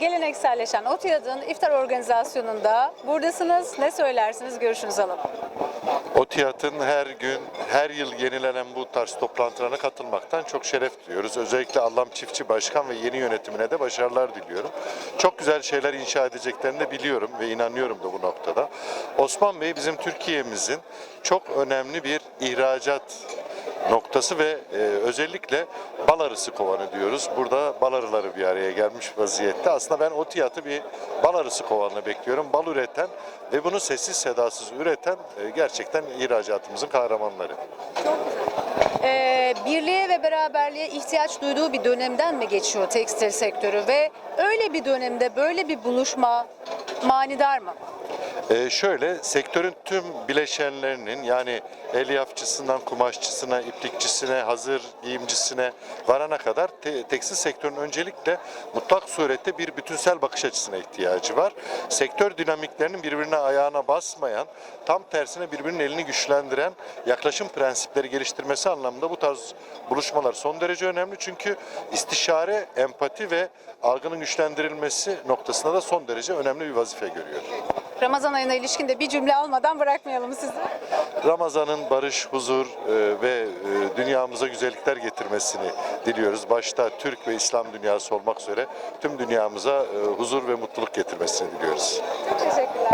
gelenekselleşen OTİAD'ın iftar organizasyonunda buradasınız. Ne söylersiniz? Görüşünüzü alalım. OTİAD'ın her gün, her yıl yenilenen bu tarz toplantılarına katılmaktan çok şeref duyuyoruz. Özellikle Allam Çiftçi Başkan ve yeni yönetimine de başarılar diliyorum. Çok güzel şeyler inşa edeceklerini de biliyorum ve inanıyorum da bu noktada. Osman Bey bizim Türkiye'mizin çok önemli bir ihracat noktası ve e, özellikle bal arısı kovanı diyoruz. Burada bal arıları bir araya gelmiş vaziyette. Aslında ben OTİAD'ı bir bal arısı kovanını bekliyorum. Bal üreten ve bunu sessiz sedasız üreten e, gerçekten ihracatımızın kahramanları. Ee, birliğe ve beraberliğe ihtiyaç duyduğu bir dönemden mi geçiyor tekstil sektörü ve öyle bir dönemde böyle bir buluşma manidar mı? Ee, şöyle sektörün tüm bileşenlerinin yani elyafçısından kumaşçısına, iplikçisine, hazır giyimcisine varana kadar te- tekstil sektörünün öncelikle mutlak surette bir bütünsel bakış açısına ihtiyacı var. Sektör dinamiklerinin birbirine ayağına basmayan, tam tersine birbirinin elini güçlendiren yaklaşım prensipleri geliştirmesi anlamında bu tarz buluşmalar son derece önemli. Çünkü istişare, empati ve algının güçlendirilmesi noktasında da son derece önemli bir vazife görüyor. Ramazan ayına ilişkin de bir cümle almadan bırakmayalım sizi. Ramazan'ın barış, huzur e, ve e, dünyamıza güzellikler getirmesini diliyoruz. Başta Türk ve İslam dünyası olmak üzere tüm dünyamıza e, huzur ve mutluluk getirmesini diliyoruz. Çok teşekkürler.